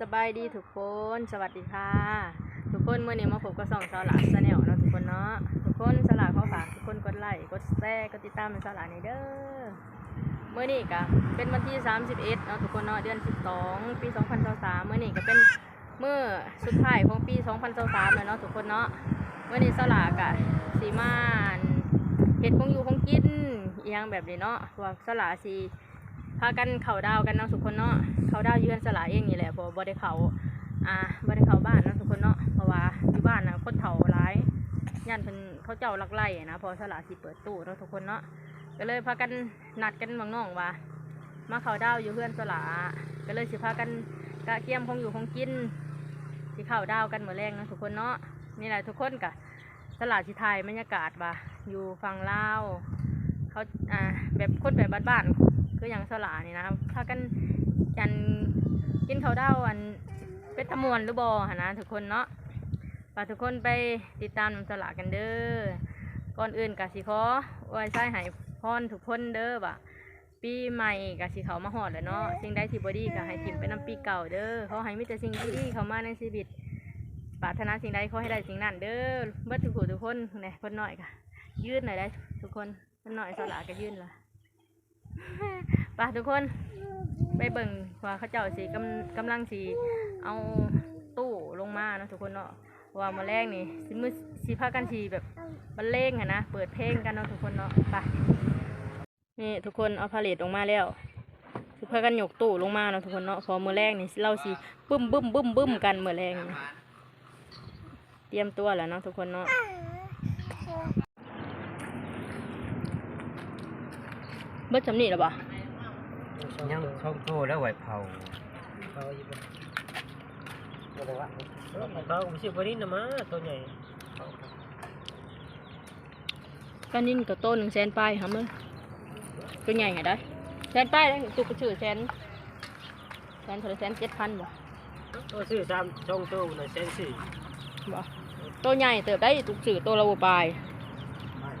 สบายดีทุกคน สวัสดีค่ะ ทุกคนเมื่อนี้มาพบกับสองสลาสแนลเนาะทุกคนเนาะทุกคนสลาเขอฝากทุกคนกดไลค์กดแชร์กดติดตามเป็นสลานนี่เด้อเมื่อนี้ก็เป็นวันที่ 31เนาะทุกคนเนาะเดือน 12 ปี 2023เมื่อนี้ก็เป็นเมื่อสุดท้ายของปี 2023แล้วเนาะทุกคนเนาะเมื่อนี้สลากะสีมานเห็ดคงอยู่คงกินอหยังแบบนี้เนาะพวกสลาสี พากันเข่าดาวกันเนาะทุกคนเนาะเข่าดาวอยืนสลายเองนี่แหละพราะบ่ได้เขาอ่าบ่ได้เขาบ้านเนาะทุกคนเนาะเพราะว่าอยู่บ้านนะคนเฒ่าร้ายย่านเพิ่นเขาเจ้าลักไล่นะพอสลาสิเปิดตู้เนาะทุกคนเนาะก็เลยพากันนัดกันบางน้องว่ามาเข่าดาวอยู่เพื่อนสลาก็เลยสิพากันกะเกี่ยมคงอยู่คงกินสิเข่าดาวกันเหมือนแรงนะทุกคนเนาะนี่แหละทุกคนกะสลาสิไทยบรรยากาศว่าอยู่ฝั่งลาวเขาอ่าแบบคนแบบบ้านๆ คืออย่างสลานี่นะครับพากันกันกินข้าวเด้าอันเป็ดตะมวนหรือบอหนนะทุกคนเนาะฝากทุกคนไปติดตามน้ำสลากันเด้อก่อนอื่นกสิขอไว้ใช้ให้พรทุกคนเด้อบ่ะปีใหม่กสิเขามาหอดแล้วเนาะสิ่งใดที่บดีก็ให้ทิมไปน้ำปีเก่าเด้อเขาให้มีแต่สิ่งดีเขามาในชีวิตปรารถนาสิ่งใดขอให้ได้สิ่งนั้นเด้อเมื่อทุกผู้ทุกคนเนี่ยคนหน่อยค่ะ ยืดหน่อยได้ทุกคนคนหน่อยสลาก็ยืนละ ไปทุกคนไปเบิ่งว่าเขาเจ้าสีกำกำลังสีเอาตู้ลงมาเนาะทุกคนเนาะว่ามาแรกนี่สิมือสีพากันสีแบบบรรเลงอะนะเปิดเพลงกันเนาะทุกคนเนาะไปนี่ทุกคนเอาพาเลทลงมาแล้วสิพากันหยกตู้ลงมาเนาะทุกคนเนาะพอมือแรกนี่เราสีบึ้มบึ้มบึ้มบึ้มกันมือแรกเตรียมตัวแล้วเนาะทุกคนเนาะ เบิดจำนี่หรอปะยังช่องโตแล้วไหวเผาเขาอยู่บนบ่ได้ว่าเออเขาผมสิบ่นี่นะมาตัวใหญ่เขาก็นิ่นกับต้นหนึ่งแสนป้ายครับมึงตัวใหญ่ไงได้แสนป้ายตุกกระชือแสนแสนเท่าไหรแสนเจ็ดพันบ่ตัวซื้อตามช่องโตน่ะแสนสี่บ่ตัวใหญ่เติบได้ตุกชือตัวละโลปลาย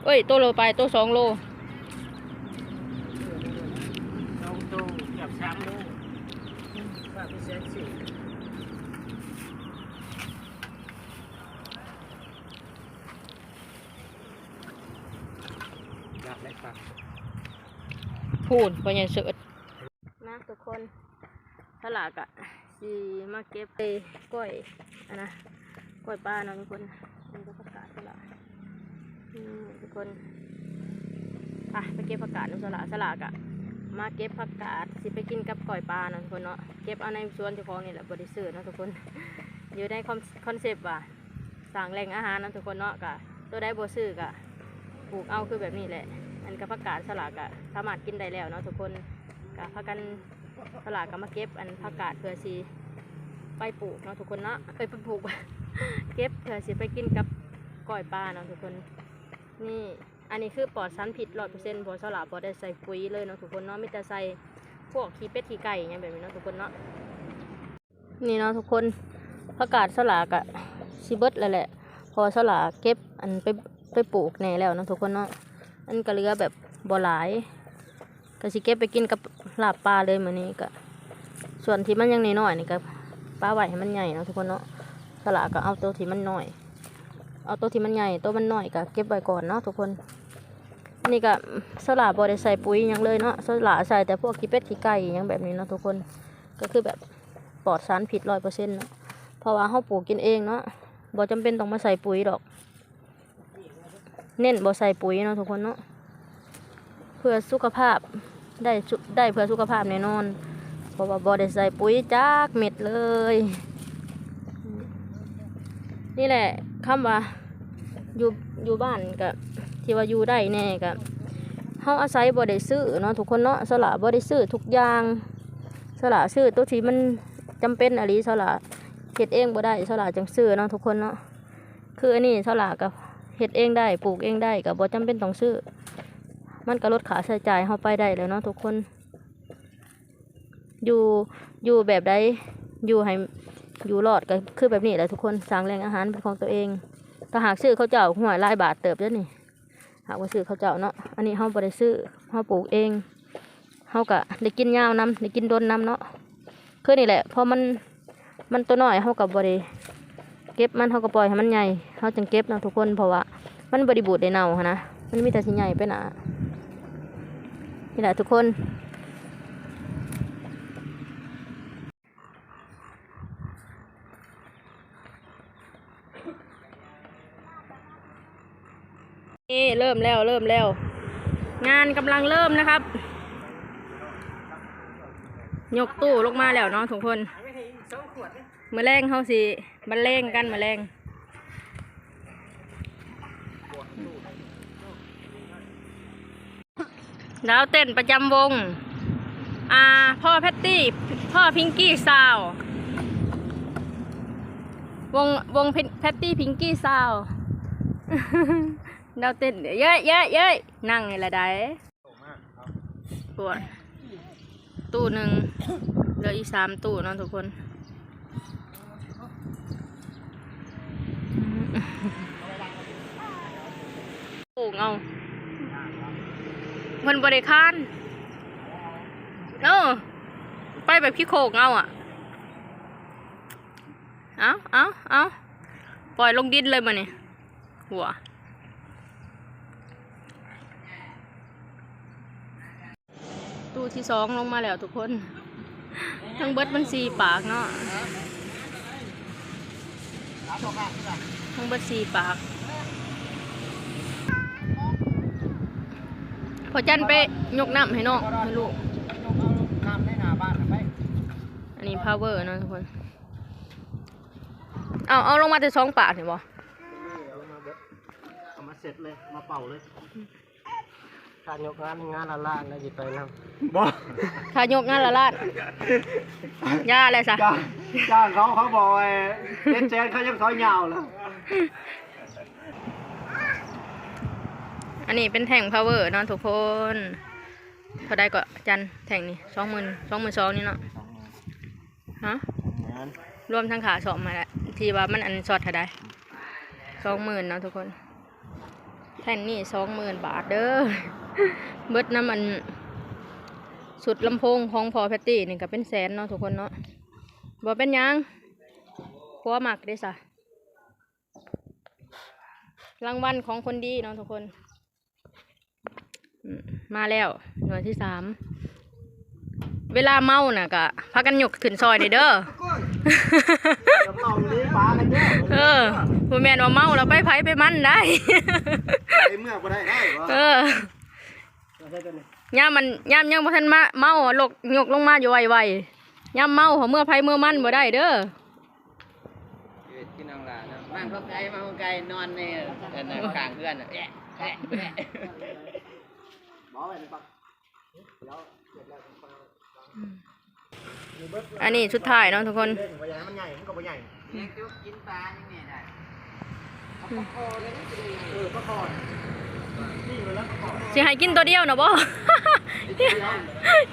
เอ้ยตัวโลปลายตัวสองโล ช่องโตเกือบสามโลว่าเป็นแสนสี่ อยาก ได้ฟังพูนพอใหญ่เสิร์ชนะทุกคนสลากอะสีมาเก็บไปกล้วยอะนะกล้วยปลาเนาะทุกคนมันก็ประกาศสลากอืมทุกคนอะไปเก็บผักกาดน้ำสลากสลากอะมาเก็บผักกาดสิไปกินกับก่อยปลาเนาะทุกคนเนาะเก็บเอาในสวนเจ้าของนี่แหละบริสุทธิ์นาะทุกคน อยู่ในคอนเซปต์ว่าสั่งแหล่งอาหารเนาะทุกคนเนาะกะตัวได้บ่ซื้อกะปลูกเอาคือแบบนี้แหละ อันกับผักกาดสลัดกะสามารถกินได้แล้วเนาะทุกคนกะพากันสลัดกะมาเก็บอันผักกาดเพื่อสิไปปลูกเนาะทุกคนเนาะไปปลูก เก็บเพื่อสิไปกินกับก่อยปลาเนาะทุกคน นี่อันนี้คือปลอดสารพิษร้อยเปอร์เซ็นต์พอสลับพอได้ใส่ปุ๋ยเลยเนาะทุกคนเนาะไม่แต่ใส่พวกขี้เป็ดขี้ไก่อย่างแบบนี้เนาะทุกคนเนาะนี่เนาะทุกคนประกาศสลากอะซิเบิดแล้วแหละ พอสลากเก็บอันไปไปปลูกแน่แล้วเนาะทุกคนเนาะ อันก็เหลือแบบบ่หลายก็สิเก็บไปกินกับลาบปลาเลยมื้อนี้ก็ ส่วนที่มันยังน้อยๆนี่ก็ปลาไหวให้มันใหญ่เนาะทุกคนเนาะสลากก็เอาตัวที่มันน้อย เอาตัวที่มันใหญ่ตัวมันน้อยก็เก็บไว้ก่อนเนาะทุกคนนี่ก็สลาบอได้ใส่ปุ๋ยยังเลยเนาะสลาใส่แต่พวกขี้เป็ดขี้ไก่ยังแบบนี้เนาะทุกคนก็คือแบบปลอดสารผิดร้อยเปอร์เซ็นต์เนาะเพราะว่าเขาปลูกกินเองเนาะบ่จำเป็นต้องมาใส่ปุ๋ยดอก เน้นบ่ใส่ปุ๋ยเนาะทุกคนเนาะเพื่อสุขภาพได้ได้เพื่อสุขภาพแน่นอนเพราะว่าบ่ได้ใส่ปุ๋ยจากเม็ดเลย นี่แหละคำว่าอยู่อยู่บ้านกับที่ว่าอยู่ได้แน่กับเฮาอาศัยบ่ได้ซื้อเนาะทุกคนเนาะสละบ่ได้ซื้อทุกอย่างสละซื้อตัวที่มันจำเป็นอะไรสละเฮ็ดเองบ่ได้สละจังซื้อเนาะทุกคนเนาะคืออันนี้สละกับ เฮ็ดเองได้ปลูกเองได้กับบ่จำเป็นต้องซื้อ มันก็ลดค่าใช้จ่ายเฮาไปได้แล้วเนาะทุกคน อยู่อยู่แบบใดอยู่ให้อยู่รอดก็คือแบบนี้แหละทุกคนสร้างแหล่งอาหารเป็นของตัวเองถ้าหากซื้อเขาเจ้าหวยหลายบาทเติบเด้อนี่ หากว่าซื้อเขาเจ้าเนาะอันนี้เฮาบ่ได้ซื้อเฮาปลูกเองเฮาก็ได้กินยาวนำได้กินโดนนำเนาะคือนี่แหละพอมันมันตัวน้อยเขากับบริเก็บมันเขาก็ปล่อยให้มันใหญ่เขาจึงเก็บนะทุกคนเพราะว่า มันบริบูรณ์ได้เน่าหั้นะมันมีแต่สิใหญ่ไปหนานี่แหละทุกคนนี่เริ่มแล้วเริ่มแล้ว งานกำลังเริ่มนะครับ ยกตู้ลงมาแล้วเนาะทุกคนมือแรงเขาสิ บันเลงกันมือแรงดาวเต้นประจำวง อ่า พ่อแพตตี้ พ่อพิงกี้ซาว วงวงแพตตี้พิงกี้ซาวดาวเต้นเย้ยเย้ยเย้ยนั่งไงละได้ปวดตู้หนึ่งเหลืออีกสามตู้นะทุกคน โอ้เงามันบริคานเออไปแบบพี่โคกเงาอะ เอาเอาเอาปล่อยลงดินเลยมาเนี่ยหัวตู้ที่สองลงมาแล้วทุกคน ทั้งเบิดมันสีปากเนาะ ทั้งเบิดสี่ปากพอจันไปยกน้ำให้น้องให้ลูกน้ำในหน้าบ้านไปอันนี้ power เนาะทุกคน เอาเอาลงมาแต่สองปากเห็นบ่เอามาเสร็จเลย มาเป่าเลยการยกงานงานละล่างนะจิไปนำบ่ถ้ายกงานละลาดย่าอะไรซะจ้างจ้างเขาเขาบอกไอ้เล่นแจนเขายังซอยยาวแล้ว อันนี้เป็นแท่ง power เนาะทุกคนเท่าใดก็จันแท่งนี่สองหมื่นสองหมื่นสองนี่เนาะฮะรวมทั้งขาสอบมาแล้วทีว่ามันอันสอดเท่าใดสองหมื่นเนาะทุกคน แท่งนี่สองหมื่นบาทเด้อเบิดน้ำมันสุดลำโพงของพอแพตตี้นี่ก็เป็นแสนเนาะทุกคนเนาะบ่เป็นยังพัวหมักได้สะ รางวัลของคนดีเนาะทุกคนอืมมาแล้ว หน่วยที่สาม เวลาเมาน่ะก็พากันยกขึ้นซอยนี่เด้อจะเป่าอยู่นี่ปลากันเด้อเออผู้แม่นว่าเมาแล้วไปไผไปมันได้ไปเมื่อก็ได้ได้บ่เออได้ตัวนี้ย่ามมันย่ามยังบ่ทันมาเมาอะลกยกลงมาอยู่ไวๆย่ามเมาเขาเมื่อไผเมื่อมันบ่ได้เด้อชีวิตที่น้ องหลานนะบ้านเขาไกลมาเขาไกลนอนในเอ่อในกลางเพื่อนอะแอะแอะแอะบ่ไว้ในปักอันนี้สุดท้ายเนาะทุกคนเล่นบ่ใหญ่มันใหญ่มันก็บ่ใหญ่เลี้ยงจุ๊บกินปลาอย่างนี้ได้เออปลาคอนนี่เลยแล้วปลาคอนสิให้กินตัวเดียวนะบ่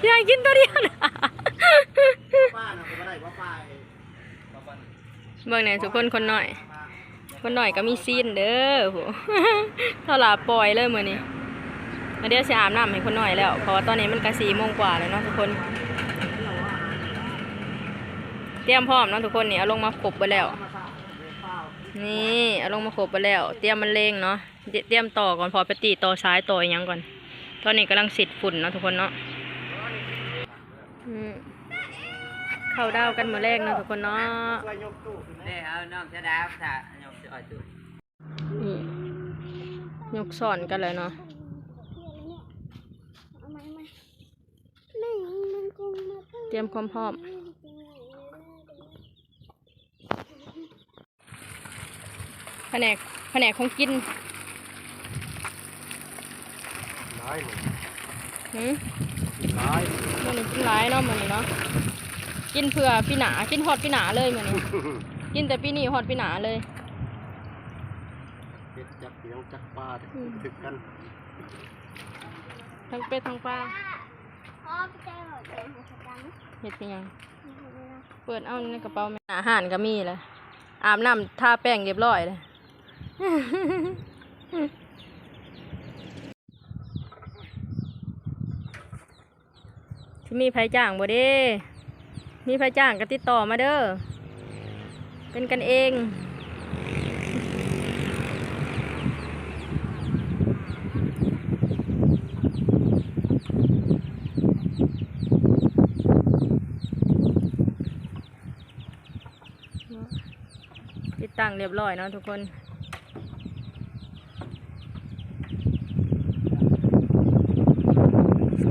สิให้กินตัวเดียวนะป้าน่ะก็บ่ได้ว่าป้าไอ้เบิ่งแหน่ทุกคนคนหน่อย คนหน่อยก็มีซีนเด้อโหเท่าหลาปล่อยเลยมื้อนี้แล้วเดี๋ยวสิอาบน้ำให้คนหน่อยแล้วเพราะว่าตอนนี้มันก็4โมงกว่าแล้วเนาะทุกคน เตรียมพร้อมเนาะทุกคนนี่เอาลงมาครบไปแล้ว นี่เอาลงมาครบไปแล้ว เตรียมมันเลงเนาะเตรียมต่อก่อนพอไปตีต่อซ้ายต่อยังก่อน ตอนนี้กำลังสิดฝุ่นเนาะทุกคนเนาะเข้าดาวกันมาแรกเนาะทุกคนเนาะ ช่วยยกตู้ขึ้นมาเด้เอาน้องจะดาวถ้ายกจะอ่อยจุ๊บนี่ยกสอนกันเลยเนาะเตรียมความพร้อมแผนกแผนกของกินได้หมดหืมได้มันนี้กินหลายเนาะมันนี้เนาะกินเผื่อพี่หนากินฮอดพี่หนาเลยมันนี้กินแต่ปีนี้ฮอดพี่หนาเลย เป็ดจับเสียงจักปลาอืมถึกกันทั้งเป็ดทั้งปลาพ่อไปเจอหัวใจหัวใจดเห็ดเป็นหยังำเปิดเอาในกระเป๋าแม่อาหารก็มีเลยอาบน้ำทาแป้งเรียบร้อยเลยที่มีไผจ้างบ่เด้มีไผจ้างก็ติดต่อมาเด้อ เป็นกันเอง ติดตั้งเรียบร้อยเนาะทุกคน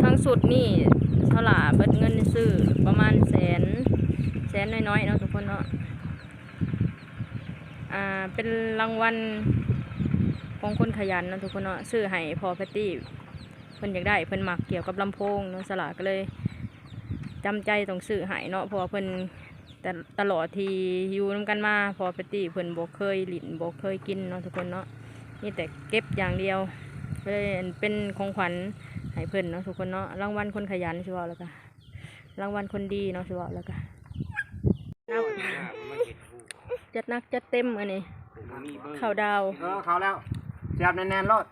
ทั้งสุดนี่เท่าหร่เบิดเงินซื้อประมาณแสนแสนน้อยๆเนาะทุกคนเนาะอ่าเป็นรางวัลของคนขยันเนาะทุกคนเนาะซื้อให้พอแพตตี้เพิ่นอยากได้เพิ่นมักเกี่ยวกับลำโพงเนาะสลาก็เลยจำใจต้องซื้อให้เนาะพราะว่าเพิ่น แต่ตลอดที่อยู่นํกันมาพอแพตตี้เพิ่นบ่เคยหลินบ่เคยกินเนาะทุกคนเนาะนี่แต่เก็บอย่างเดียวก็เลยเป็นของขวัญให้เพิ่นเนาะทุกคนเนาะรางวัลคนขยันสิว่าแล้วก็รางวัลคนดีเนาะสิว่าแล้วก็เอาจัดหนักจัดเต็มอันนี้ข้าวดาวเออเขาแล้วเสียบแน่นๆรถ